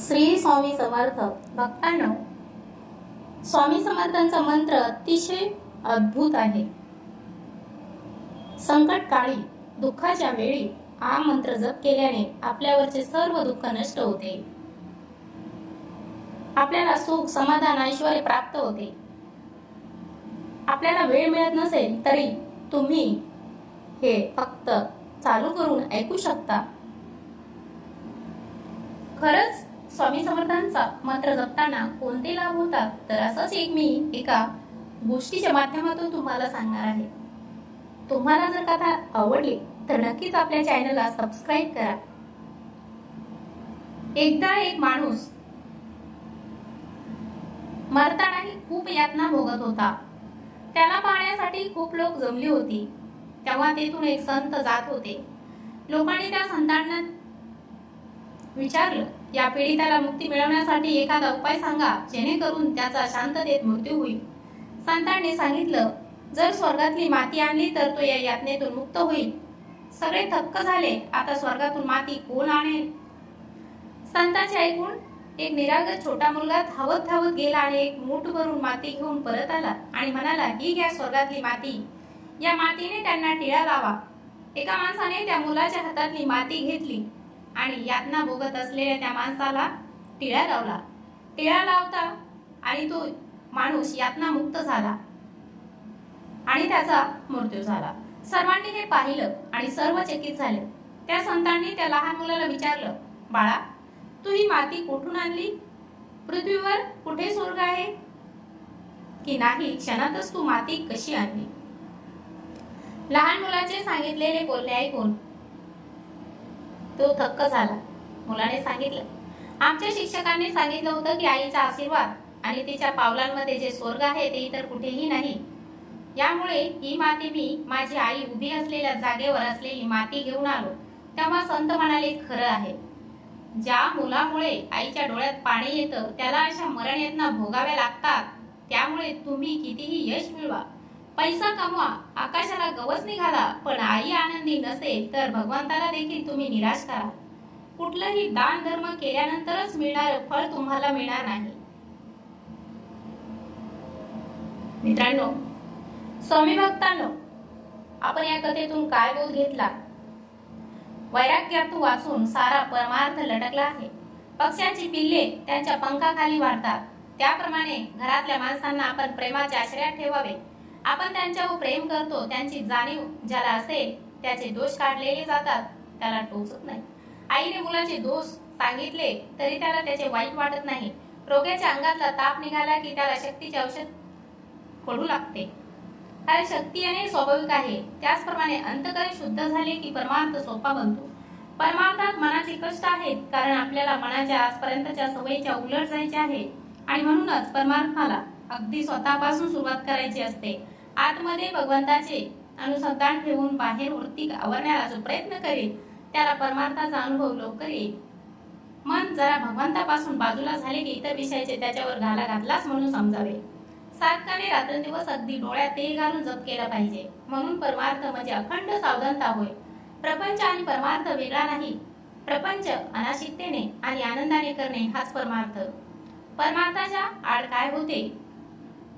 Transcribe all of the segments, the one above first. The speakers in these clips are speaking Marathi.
श्री स्वामी समर्थ. भक्तांनो स्वामी समर्थांचा मंत्र अतिशय अद्भुत आहे. संकट काळी दुःखाच्या वेळी हा मंत्र जप केल्याने आपल्यावरचे सर्व दुःख नष्ट होते. आपल्याला सुख समाधान ऐश्वर प्राप्त होते. आपल्याला वेळ मिळत नसेल तरी तुम्ही हे फक्त चालू करून ऐकू शकता. खरंच स्वामी समर्थांचा मंत्र जपताना कोणते लाभ होतात? तर असंच एक मी एका गोष्टीच्या माध्यमातून तुम्हाला सांगणार आहे. तुम्हाला जर कथा आवडली तर नक्कीच आपल्या चॅनलला सबस्क्राईब करा. एकदा एक माणूस मरतानाही खूप यातना भोगत होता. त्याला पाहण्यासाठी खूप लोक जमली होती. तेव्हा तेथून एक संत जात होते. लोकांनी त्या संतांना विचारलं या पीडिताला मुक्ती मिळवण्यासाठी एखादा उपाय सांगा जेणेकरून त्याचा शांततेत मृत्यू होईल. संतांनी सांगितलं जर स्वर्गातली माती आणली तर तो या यातनेतून मुक्त होईल. सगळे थक्क झाले आता स्वर्गातून माती कोण आणेल? संतांचे ऐकून एक निरागत छोटा मुलगा धावत धावत गेला आणि एक मूठ भरून माती घेऊन परत आला आणि म्हणाला ही घ्या स्वर्गातली माती. या मातीने त्यांना टिळा लावा. एका माणसाने त्या मुलाच्या हातातली माती घेतली. आणि यातना भोगत असलेल्या त्या माणसाला टिळा लावला. टिळा लावता आणि तो माणूस यातना मुक्त झाला. आणि त्याचा मृत्यू झाला. सर्वांनी हे पाहिलं आणि सर्व चकित झाले. त्या संतांनी त्या लहान मुलाला विचारलं बाळा तू ही माती कुठून आणली? पृथ्वीवर कुठे स्वर्ग आहे? की नाही क्षणातच तू माती कशी आणली? लहान मुलाचे सांगितलेले बोलणे ऐकून तो थक्क झाला. मुलाने सांगितलं. आमच्या शिक्षकांनी सांगितलं होतं की आईचा आशीर्वाद आणि तिच्या पावलांमध्ये जे स्वर्ग आहे ते इतर कुठेही नाही. यामुळे ही माती मी माझी आई उभी असलेल्या जागेवर असलेली माती घेऊन आलो. तेव्हा संत म्हणाले खरं आहे. ज्या मुलामुळे आईच्या डोळ्यात पाणी येतं त्याला अशा मरण यातना भोगाव्या लागतात. त्यामुळे तुम्ही कितीही यश मिळवा पैसा कमवा आकाशाला गवस निघाला पण आई आनंदी नसेल तर भगवंताला देखील तुम्ही निराश करा. कुठलंही दान धर्म केल्यानंतरच मिळणार फळ तुम्हाला मिळणार नाही. मित्रांनो स्वामी भक्तांनो आपण या कथेतून काय बोध घेतला? वैराग्यातून वाचून सारा परमार्थ लटकला आहे. पक्ष्यांची पिल्ले त्यांच्या पंखाखाली वाढतात. त्याप्रमाणे घरातल्या माणसांना आपण प्रेमाच्या आश्रयात ठेवावे. आपण त्यांच्यावर प्रेम करतो त्यांची जाणीव ज्याला असेल त्याचे दोष काढलेले जातात. त्याला टोचत नाही. आईने मुलाचे दोष सांगितले तरी त्याला त्याचे वाईट वाटत नाही. रोग्याच्या अंगातला ताप निघाला की त्याला शक्तीचे औषध पडू लागते. कारण शक्ती येणे स्वाभाविक आहे. त्याचप्रमाणे अंतकरण शुद्ध झाले की परमार्थ सोपा बनतो. परमार्थात मनाचे कष्ट आहेत कारण आपल्याला मनाच्या आजपर्यंतच्या सवयीच्या उलट जायचे आहे. आणि म्हणूनच परमार्थाला अगदी स्वतःपासून सुरुवात करायची असते. आतमध्ये भगवंताचे अनुसंधान ठेवून बाहेर वृत्ती आवरण्याला जो प्रयत्न करेल त्याला परमार्थाचा अनुभव लवकर येईल. मन जरा भगवंतापासून बाजूला झाले की इतर विषयाचे त्याच्यावर घाला घातलाच म्हणून समजावे. साधकाने रात्रदिवस अगदी डोळ्यात तेल घालून जप केला पाहिजे. म्हणून परमार्थ म्हणजे अखंड सावधानता होय. प्रपंच आणि परमार्थ वेगळा नाही. प्रपंच अनाशिकतेने आणि आनंदाने करणे हाच परमार्थ. परमार्थाच्या आड काय होते?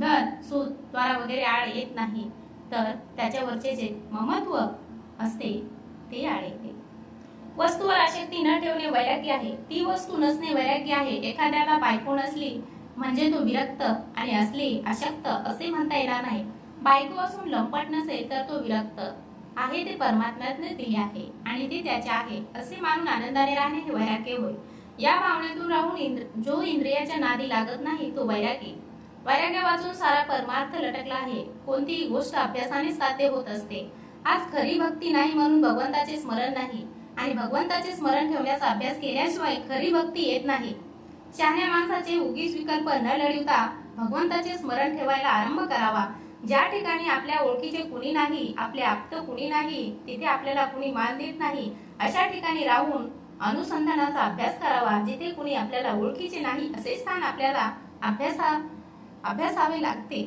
धन सूत द्वारा वगैरे आड येत नाही. तर त्याच्यावरचे जे ममत्व असते ते आड येते. वस्तूवर आशक्ती न ठेवणे वैराग्य आहे. ती वस्तू नसणे वैराग्य आहे. एखाद्याला बायको नसली म्हणजे तो विरक्त आणि असली अशक्त असे म्हणता येणार नाही. बायको असून लंपट नसेल तर तो विरक्त. आहे ते परमात्म्याने दिले आहे आणि ते त्याचे आहे असे मानून आनंदाने राहणे हे वैराग्य होय. या भावनेतून राहून इंद्र जो इंद्रियाच्या नादी लागत नाही तो वैरागी. वैराग्य वाचून सारा परमार्थ लटकला आहे. कोणतीही गोष्ट अभ्यासाने साध्य होत असते. आज खरी भक्ती नाही म्हणून भगवंताचे स्मरण नाही आणि भगवंताचे स्मरण ठेवण्याचा अभ्यास केल्याशिवाय खरी भक्ती येत नाही. शहाण्या माणसाचे उगीच विकल्प न लढवता भगवंताचे स्मरण ठेवायला आरंभ करावा. ज्या ठिकाणी आपल्या ओळखीचे कुणी नाही आपले आप्त कुणी नाही तिथे आपल्याला कुणी मान देत नाही अशा ठिकाणी राहून अनुसंधानाचा अभ्यास करावा. जिथे कुणी आपल्याला ओळखीचे नाही असे स्थान आपल्याला अभ्यासा अभ्यासावे लागते.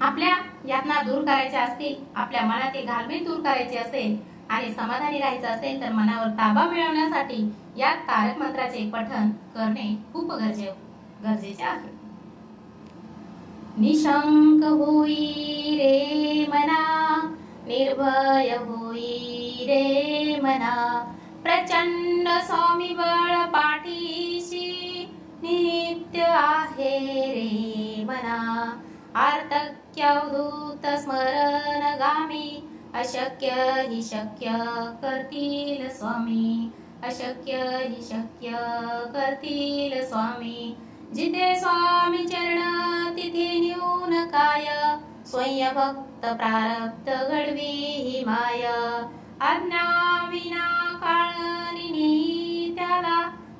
आपल्या यातना दूर करायच्या असतील आपल्या मनातील घालमेल दूर करायचे असेल आणि समाधानी राहायचं असेल तर मनावर ताबा मिळवण्यासाठी या तारक मंत्राचे पठन करणे खूप गरजे गरजेचे आहे. निशंक होई रे मना निर्भय होई रे मना प्रचंड स्वामी बळ पाठी नित्य आहे रे मना. आर्तक्यवधूत स्मरण गामी. अशक्य हि शक्य करतील स्वामी. अशक्य हि शक्य करतील स्वामी. जिथे स्वामी चरण तिथे न्यून काय? स्वयं भक्त प्रारब्ध घडवी ही माय. आज्ञा विना काळ त्याला.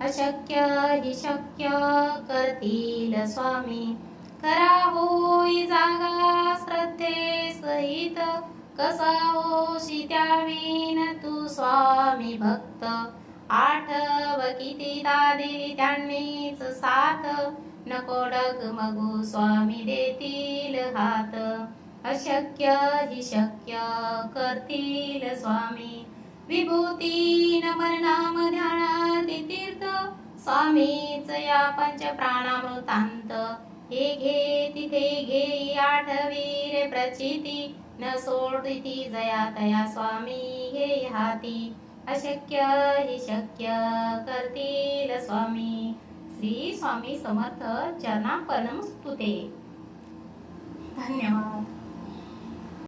अशक्य हि शक्य करतील स्वामी. करा होई जागा श्रद्धे सहित. कसा होशी त्यावीन तू स्वामी भक्त. आठव किती दादी त्यांनीच साथ. नको डगमगू स्वामी देतील हात. अशक्य हि शक्य करतील स्वामी. विभूती नमर नाम ध्यानादी तीर्थ. स्वामीच या पंच प्राणामृतांत हे घे तिथे घे आठवी रे प्रचिती. न सोडिती जया तया स्वामी घे हाती. अशक्य हि शक्य करतील स्वामी. श्री स्वामी समर्थ चरणापरम स्तुते. धन्यवाद.